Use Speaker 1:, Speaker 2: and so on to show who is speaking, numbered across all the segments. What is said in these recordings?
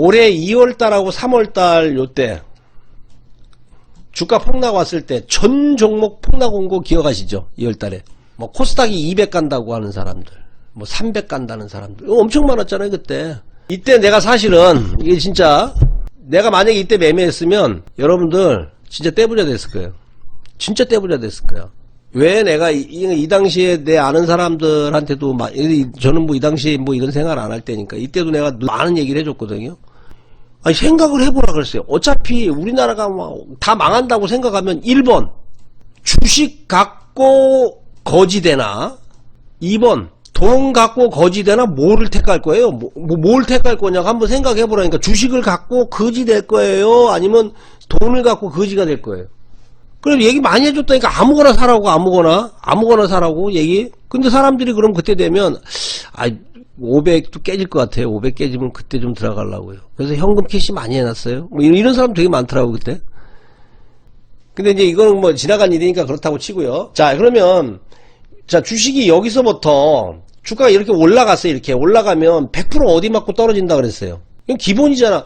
Speaker 1: 올해 2월달하고 3월달 요때 주가 폭락 왔을 때 전 종목 폭락 온 거 기억하시죠? 2월달에. 뭐 코스닥이 200 간다고 하는 사람들 뭐 300 간다는 사람들. 엄청 많았잖아요 그때. 이때 내가 사실은 이게 진짜 내가 만약에 이때 매매했으면 여러분들 진짜 떼부자 됐을 거예요. 진짜 떼부자 됐을 거야. 왜 내가 이, 이- 이 당시에 내 아는 사람들한테도 마- 이- 저는 뭐 이 당시에 뭐 이런 생각 안할 때니까 이때도 내가 많은 얘기를 해줬거든요. 아니 생각을 해보라 그랬어요. 어차피 우리나라가 뭐다 망한다고 생각하면 1번 주식 갖고 거지되나 2번 돈 갖고 거지되나 뭐를 택할 거예요? 뭐, 뭐- 뭘 택할 거냐고 한번 생각해 보라니까 주식을 갖고 거지 될 거예요? 아니면 돈을 갖고 거지가 될 거예요? 그럼 얘기 많이 해줬다니까 아무거나 사라고 아무거나 아무거나 사라고 얘기 근데 사람들이 그럼 그때 되면 아 500도 깨질 것 같아요. 500 깨지면 그때 좀 들어가려고요. 그래서 현금 캐시 많이 해놨어요. 뭐 이런, 사람 되게 많더라고 그때. 근데 이제 이거는 뭐 지나간 일이니까 그렇다고 치고요. 자 그러면 자 주식이 여기서부터 주가가 이렇게 올라갔어요 이렇게. 올라가면 100% 어디 맞고 떨어진다 그랬어요. 이건 기본이잖아.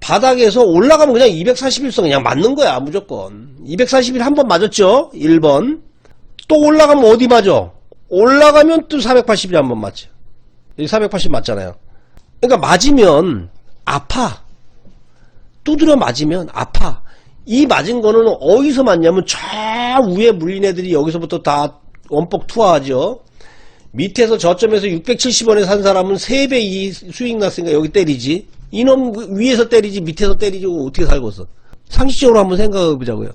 Speaker 1: 바닥에서 올라가면 그냥 241선 그냥 맞는 거야 무조건. 241 한 번 맞았죠? 1번. 또 올라가면 어디 맞아? 올라가면 또 481한번 맞죠 480 맞잖아요 그러니까 맞으면 아파 두드려 맞으면 아파 이 맞은 거는 어디서 맞냐면 저 위에 물린 애들이 여기서부터 다 원폭 투하하죠 밑에서 저점에서 670원에 산 사람은 3배 이 수익 났으니까 여기 때리지. 이놈 그 위에서 때리지 밑에서 때리지 어떻게 살고서. 상식적으로 한번 생각해 보자고요.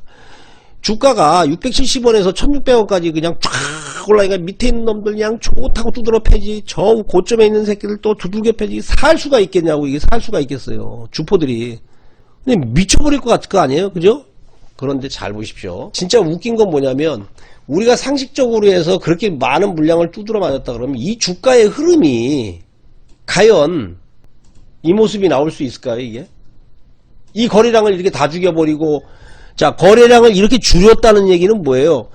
Speaker 1: 주가가 670원에서 1600원까지 그냥 쫙 올라가니까 밑에 있는 놈들 그냥 좋다고 두드러 패지. 저 고점에 있는 새끼들 또 두들겨 패지. 살 수가 있겠냐고 이게 살 수가 있겠어요. 주포들이. 근데 미쳐버릴 것 같을 거 아니에요? 그죠? 그런데 잘 보십시오. 진짜 웃긴 건 뭐냐면 우리가 상식적으로 해서 그렇게 많은 물량을 두드러 맞았다 그러면 이 주가의 흐름이 과연 이 모습이 나올 수 있을까요 이게? 이 거래량을 이렇게 다 죽여버리고 자 거래량을 이렇게 줄였다는 얘기는 뭐예요?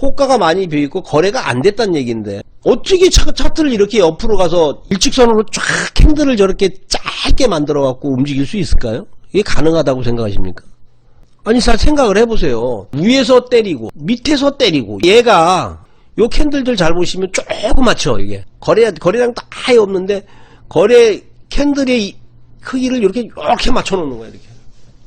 Speaker 1: 호가가 많이 비어있고 거래가 안 됐다는 얘기인데 어떻게 차, 차트를 이렇게 옆으로 가서 일직선으로 쫙 캔들을 저렇게 짧게 만들어 갖고 움직일 수 있을까요? 이게 가능하다고 생각하십니까? 아니 잘 생각을 해보세요 위에서 때리고 밑에서 때리고 얘가 요 캔들들 잘 보시면 조그맣죠 이게 거래 거래량 다 아예 없는데 거래 캔들의 이 크기를 이렇게 이렇게 맞춰 놓는 거야 이렇게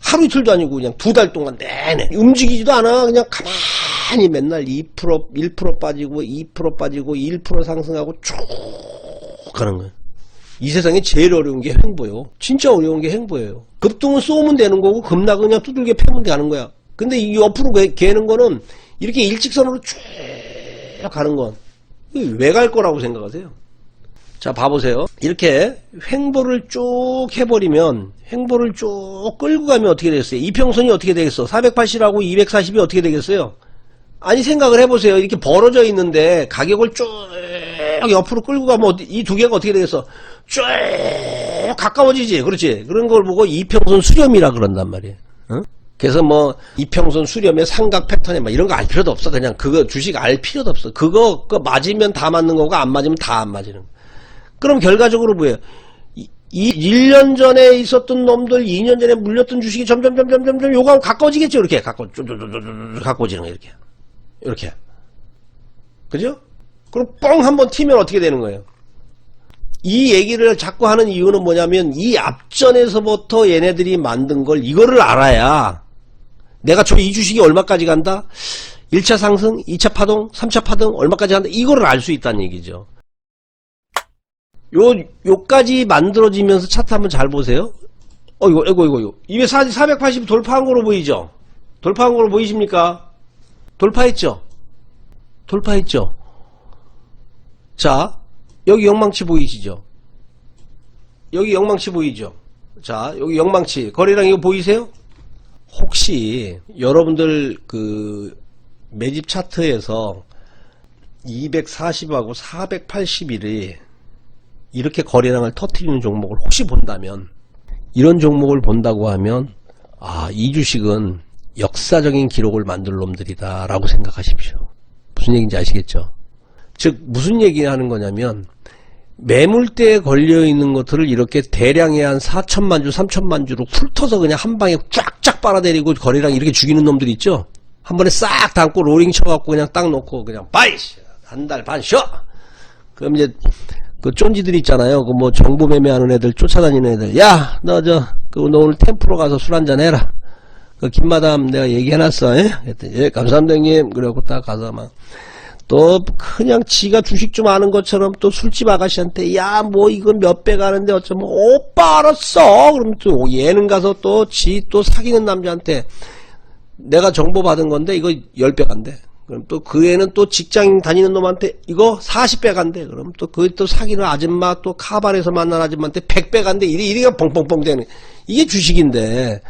Speaker 1: 하루 이틀도 아니고 그냥 두 달 동안 내내 움직이지도 않아 그냥 가만히 맨날 2% 1% 빠지고 2% 빠지고 1% 상승하고 쭉 가는 거야 이 세상에 제일 어려운 게 횡보요. 진짜 어려운 게 횡보예요. 급등은 쏘면 되는 거고 급락은 그냥 두들겨 패면 되는 거야. 근데 이 옆으로 개- 개는 거는 이렇게 일직선으로 쭉 가는 건 왜 갈 거라고 생각하세요? 자 봐보세요. 이렇게 횡보를 쭉 해버리면 횡보를 쭉 끌고 가면 어떻게 되겠어요? 이평선이 어떻게 되겠어? 480하고 240이 어떻게 되겠어요? 아니 생각을 해보세요. 이렇게 벌어져 있는데 가격을 쭉 옆으로 끌고 가면 이 두 개가 어떻게 되겠어? 쭉 가까워지지. 그렇지. 그런 걸 보고 이평선 수렴이라 그런단 말이에요. 어? 그래서 뭐 이평선 수렴의 삼각 패턴에 막 이런 거 알 필요도 없어. 그냥 그거 주식 알 필요도 없어. 그거 그 맞으면 다 맞는 거고 안 맞으면 다 안 맞는 거. 그럼 결과적으로 뭐예요? 이, 이 1년 전에 있었던 놈들, 2년 전에 물렸던 주식이 점점, 점점, 점점 요거하고 가까워지겠죠? 이렇게. 가까워, 가까워지는 거, 이렇게. 이렇게. 그죠? 그럼 뻥 한번 튀면 어떻게 되는 거예요? 이 얘기를 자꾸 하는 이유는 뭐냐면 이 앞전에서부터 얘네들이 만든 걸 이거를 알아야 내가 저 이 주식이 얼마까지 간다? 1차 상승, 2차 파동, 3차 파동 얼마까지 간다? 이거를 알 수 있다는 얘기죠. 요, 요까지 만들어지면서 차트 한번 잘 보세요. 어, 이거, 이거, 이거, 이거. 240, 돌파한 거로 보이죠? 돌파한 거로 보이십니까? 돌파했죠? 돌파했죠? 자, 여기 영망치 보이시죠? 여기 영망치 보이죠? 자, 여기 영망치. 거래량 이거 보이세요? 혹시 여러분들 그 매집 차트에서 240하고 481이 이렇게 거래량을 터트리는 종목을 혹시 본다면 이런 종목을 본다고 하면 아, 이 주식은 역사적인 기록을 만들 놈들이다 라고 생각하십시오. 무슨 얘기인지 아시겠죠? 즉 무슨 얘기 하는 거냐면 매물대에 걸려 있는 것들을 이렇게 대량의 한 4천만 주, 3천만 주로 훑어서 그냥 한 방에 쫙쫙 빨아들이고 거래량 이렇게 죽이는 놈들 있죠? 한 번에 싹 담고 로링 쳐갖고 그냥 딱 놓고 그냥 빠이! 한달 반 쉬어! 그럼 이제 그 쫀지들 있잖아요. 그 뭐 정보 매매하는 애들 쫓아다니는 애들. 야, 너 저, 그 너 오늘 템프로 가서 술 한잔 해라. 그 김마담 내가 얘기해놨어. 예? 그랬더니 예, 감사합니다 형님. 그래갖고 딱 가서 막. 또 그냥 지가 주식 좀 아는 것처럼 또 술집 아가씨한테 야 뭐 이건 몇 배 가는데 어쩌면 오빠 알았어 그럼 또 얘는 가서 또 지또 사귀는 남자한테 내가 정보 받은 건데 이거 10배 간대 그럼 또 그 애는 또 직장 다니는 놈한테 이거 40배 간대 그럼 또 그 또 사귀는 아줌마 또 카바레에서 만난 아줌마한테 100배 간대 이리 이리가 뻥뻥뻥 되는 이게 주식인데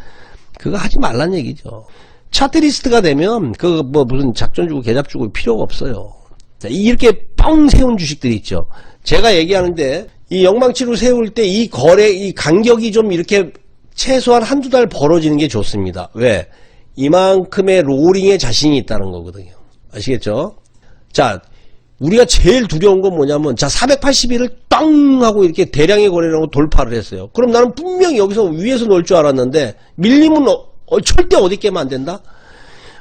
Speaker 1: 그거 하지 말란 얘기죠. 차트리스트가 되면 그 뭐 무슨 작전 주고 계잡 주고 필요가 없어요. 자, 이렇게 뻥 세운 주식들이 있죠. 제가 얘기하는데 이 영망치로 세울 때 이 거래 이 간격이 좀 이렇게 최소한 한두 달 벌어지는 게 좋습니다. 왜? 이만큼의 롤링에 자신이 있다는 거거든요. 아시겠죠? 자, 우리가 제일 두려운 건 뭐냐면, 자, 480일을 땅 하고 이렇게 대량의 거래를 하고 돌파를 했어요. 그럼 나는 분명히 여기서 위에서 놀줄 알았는데, 밀리면 어, 어, 절대 어디 깨면 안 된다?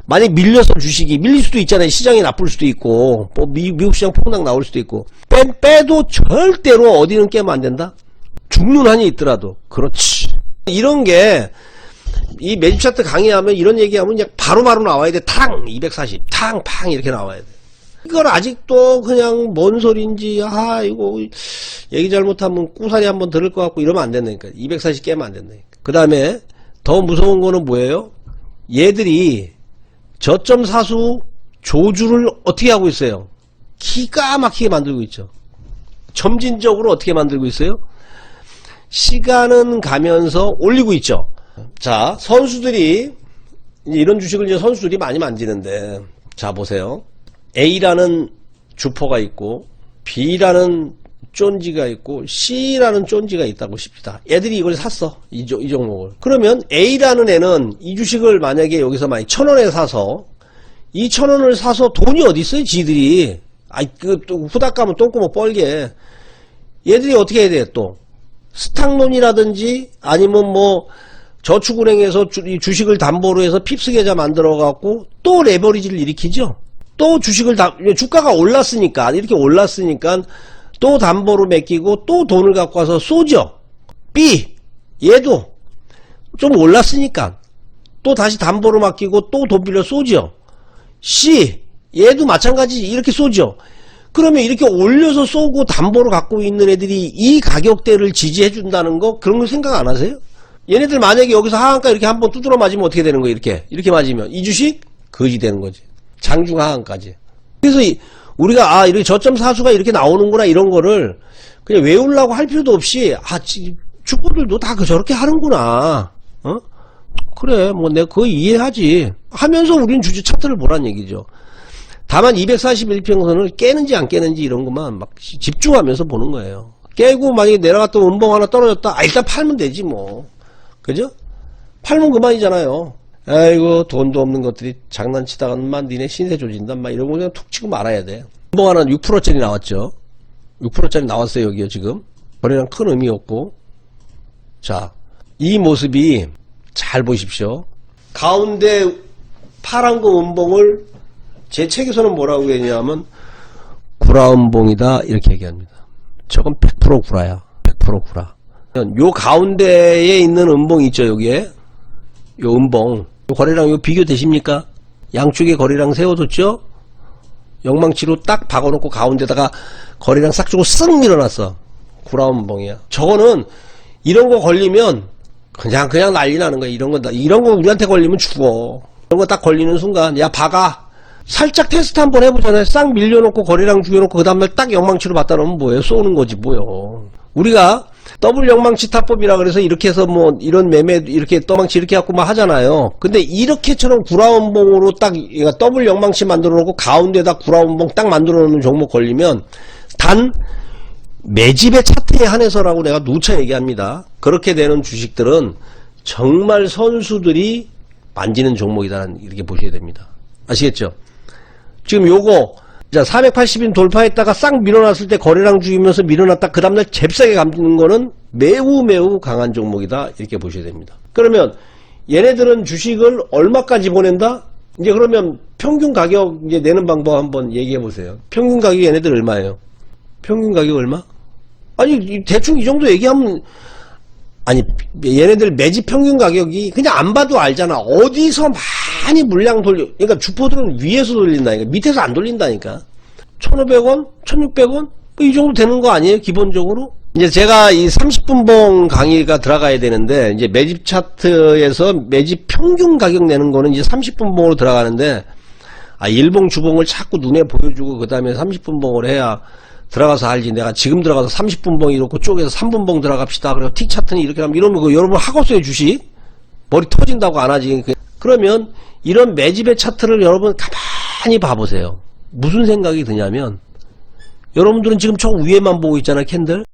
Speaker 1: 만약 밀려서 주식이 밀릴 수도 있잖아요. 시장이 나쁠 수도 있고, 뭐 미, 미국 시장 폭락 나올 수도 있고, 빼, 빼도 절대로 어디는 깨면 안 된다? 죽는 한이 있더라도. 그렇지. 이런 게, 이 매집 차트 강의하면 이런 얘기하면 그냥 바로 바로 나와야 돼. 탕! 240, 탕! 팡! 이렇게 나와야 돼. 이걸 아직도 그냥 뭔 소린지, 아, 이거, 얘기 잘못하면 꾸사리 한번 들을 것 같고 이러면 안 된다니까. 240 깨면 안 된다니까. 그 다음에 더 무서운 거는 뭐예요? 얘들이 저점 사수 조주를 어떻게 하고 있어요? 기가 막히게 만들고 있죠. 점진적으로 어떻게 만들고 있어요? 시간은 가면서 올리고 있죠. 자, 선수들이 이런 주식을 이제 선수들이 많이 만지는데 자 보세요. A라는 주포가 있고 B라는 쫀지가 있고 C라는 쫀지가 있다고 칩시다. 애들이 이걸 샀어. 이, 종- 이 종목을. 그러면 A라는 애는 이 주식을 만약에 여기서 만약 천 원에 사서 이 천 원을 사서 돈이 어디 있어요? 지들이. 아이 그또 후닥 가면 똥구멍 뻘게. 얘들이 어떻게 해야 돼 또? 스탁론이라든지 아니면 뭐 저축은행에서 주, 이 주식을 담보로 해서 핍스 계좌 만들어 갖고 또 레버리지를 일으키죠. 또 주식을 다 주가가 올랐으니까 이렇게 올랐으니까 또 담보로 맡기고 또 돈을 갖고 와서 쏘죠. B 얘도 좀 올랐으니까 또 다시 담보로 맡기고 또 돈 빌려 쏘죠. C 얘도 마찬가지 이렇게 쏘죠. 그러면 이렇게 올려서 쏘고 담보로 갖고 있는 애들이 이 가격대를 지지해 준다는 거 그런 거 생각 안 하세요? 얘네들 만약에 여기서 하한가 이렇게 한번 두드러 맞으면 어떻게 되는 거예요? 이렇게 이렇게 맞으면 이 주식 거지 되는 거지. 장중 하한까지. 그래서 이- 우리가 아 이렇게 저점 사수가 이렇게 나오는구나 이런 거를 그냥 외우려고 할 필요도 없이 아 지- 축구들도 다그 저렇게 하는구나. 어? 그래 뭐 내가 그거 이해하지 하면서 우리는 주주 차트를 보란 얘기죠. 다만 241평선을 깨는지 안 깨는지 이런 것만 막 시- 집중하면서 보는 거예요. 깨고 만약에 내려갔던 음봉 하나 떨어졌다. 아, 일단 팔면 되지 뭐. 그죠? 팔면 그만이잖아요. 아이고 돈도 없는 것들이 장난치다가만 니네 신세 조진다. 막거 그냥 툭 치고 말아야 돼. 음봉 하나 6%짜리 나왔죠. 6%짜리 나왔어요 여기요 지금. 거래량 큰 의미 없고. 자, 이 모습이 잘 보십시오. 가운데 파란 거 음봉을 제 책에서는 뭐라고 얘기하냐면 구라 음봉이다 이렇게 얘기합니다. 저건 100% 구라야. 100% 구라. 요 가운데에 있는 음봉 있죠 여기에 요 음봉 요 거래량 요 비교 되십니까? 양쪽에 거래량 세워뒀죠? 영망치로 딱 박아놓고 가운데다가 거래량 싹 주고 쓱 밀어놨어. 구라음봉이야. 저거는 이런 거 걸리면 그냥 그냥 난리 나는 거야. 이런 거 이런 거 우리한테 걸리면 죽어. 이런 거 딱 걸리는 순간 야 박아. 살짝 테스트 한번 해보잖아요. 싹 밀려놓고 거래량 죽여놓고 그 다음날 딱 영망치로 받다 놓으면 뭐예요? 쏘는 거지 뭐요. 우리가 더블 영망치 타법이라 그래서 이렇게 해서 뭐 이런 매매 이렇게 떠망치 이렇게 갖고 막 하잖아요. 근데 이렇게처럼 구라운봉으로 딱 더블 영망치 만들어 놓고 가운데다 구라운봉 딱 만들어 놓는 종목 걸리면 단 매집의 차트에 한해서라고 내가 누차 얘기합니다. 그렇게 되는 주식들은 정말 선수들이 만지는 종목이다 이렇게 보셔야 됩니다. 아시겠죠? 지금 요거 자, 480인 돌파했다가 싹 밀어놨을 때 거래량 죽이면서 밀어놨다 그 다음날 잽싸게 감는 거는 매우 매우 강한 종목이다 이렇게 보셔야 됩니다. 그러면 얘네들은 주식을 얼마까지 보낸다? 이제 그러면 평균 가격 이제 내는 방법 한번 얘기해 보세요. 평균 가격 얘네들 얼마예요? 평균 가격 얼마? 아니 이- 대충 이 정도 얘기하면 아니 얘네들 매집 평균 가격이 그냥 안 봐도 알잖아 어디서 많이 물량 돌려 그러니까 주포들은 위에서 돌린다니까 밑에서 안 돌린다니까. 1500원 1600원? 뭐 이 정도 되는 거 아니에요 기본적으로? 이제 제가 이 30분봉 강의가 들어가야 되는데 이제 매집 차트에서 매집 평균 가격 내는 거는 이제 30분봉으로 들어가는데 아 일봉 주봉을 자꾸 눈에 보여주고 그 다음에 30분봉을 해야 들어가서 알지. 내가 지금 들어가서 30분봉 이렇고 쪼개서 3분봉 들어갑시다. 그리고 틱 차트는 이렇게 하면 이러면 그 여러분 하고서요 주식. 머리 터진다고 안 하지. 그- 그러면 이런 매집의 차트를 여러분 가만히 봐보세요. 무슨 생각이 드냐면 여러분들은 지금 저 위에만 보고 있잖아요 캔들